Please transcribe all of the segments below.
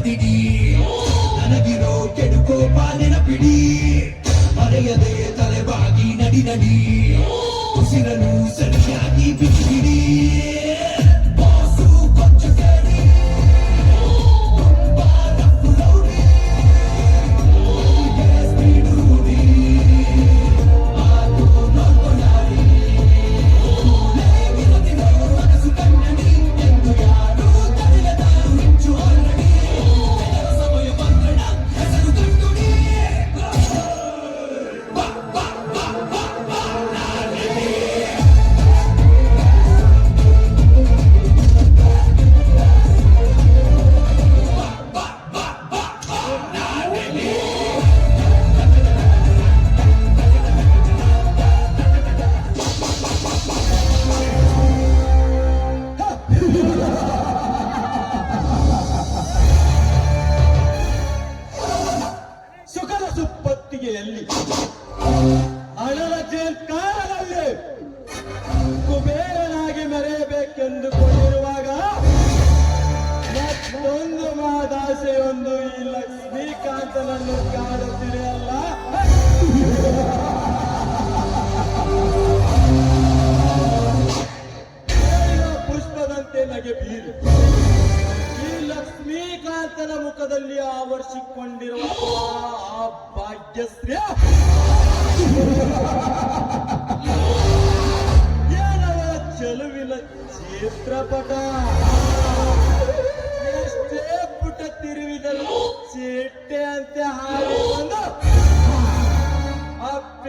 Let it be. ಸಮಸ್ಯೆಯೊಂದು ಕಾಡುತ್ತಿದೆ ಅಲ್ಲ? ಪುಷ್ಪದಂತೆ ನಗೆ ಬೀರು. ಈ ಲಕ್ಷ್ಮೀಕಾಂತನ ಮುಖದಲ್ಲಿ ಆವರಿಸಿಕೊಂಡಿರುವ ಆ ಭಾಗ್ಯಶ್ರೀ. ಏನವ ಚೆಲುವಿನ ಚಿತ್ರಪಟ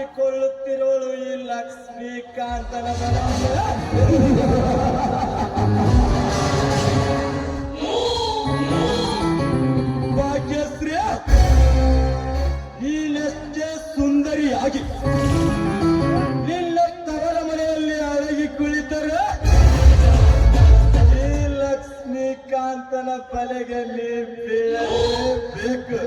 ಅಪ್ಪಿಕೊಳ್ಳುತ್ತಿರೋಳು ಈ ಲಕ್ಷ್ಮೀಕಾಂತನ ಭಾಗ್ಯಶ್ರೀ, ನೀನೆಷ್ಟೇ ಸುಂದರಿಯಾಗಿ ನಿನ್ನ ತವರ ಮನೆಯಲ್ಲಿ ಅಡಗಿ ಕುಳಿತರೆ ಈ ಲಕ್ಷ್ಮೀಕಾಂತನ ಬಲೆಗೆ ನೀ ಬೀಳಲೇಬೇಕು.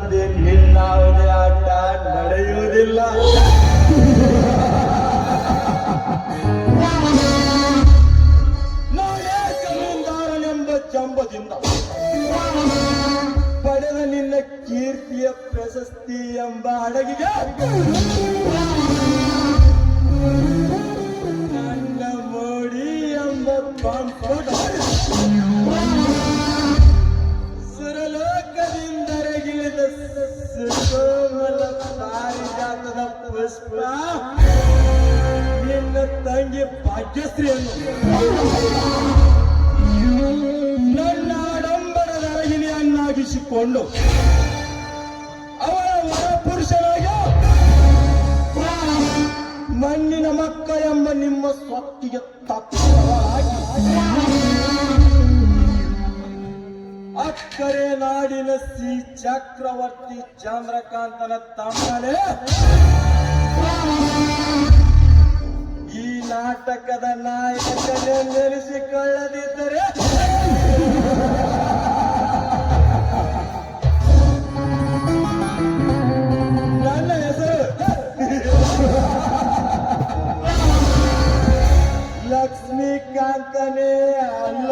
ಮುಂದೆ ನಿನ್ನಾವುದೇ ಆಟ ನಡೆಯುವುದಿಲ್ಲ. ನಾನೇ ಜಮೀನ್ದಾರನೆಂಬ ಜಂಬದಿಂದ ಪಡೆದ ನಿನ್ನ ಕೀರ್ತಿಯ ಪ್ರಶಸ್ತಿ ಎಂಬ ಹಡಗಿಗೆ? ನನ್ನ ಮೋಡಿ ಎಂಬ ಪಂಪುಟ ಸುಕೋಮಲ ಪಾರಿಜಾತದ ಪುಷ್ಪ. ನಿನ್ನ ತಂಗಿ ಭಾಗ್ಯಶ್ರೀ ನನ್ನ ಆಡಂಬರದ ಅರಗಿಣಿಯನ್ನಾಗಿಸಿಕೊಂಡು ಅವಳ ವರ ಪುರುಷನಾಗಿ ಮಣ್ಣಿನ ಮಕ್ಕ ಎಂಬ ನಿಮ್ಮ ಸ್ವತ್ತಿಗೆ ತಪ್ಪವಾಗಿ ಅಕ್ಕರೆ ನಾಡಿನ ಸಿ ಚಕ್ರವರ್ತಿ ಚಂದ್ರಕಾಂತನ ತಮ್ಮನೇ. ಈ ನಾಟಕದ ನಾಯಕನೇ ನೆನೆಸಿಕೊಳ್ಳದಿದ್ದರೆ. ನನ್ನ ಹೆಸರು ಲಕ್ಷ್ಮೀಕಾಂತನೇ ಅಲ್ಲ.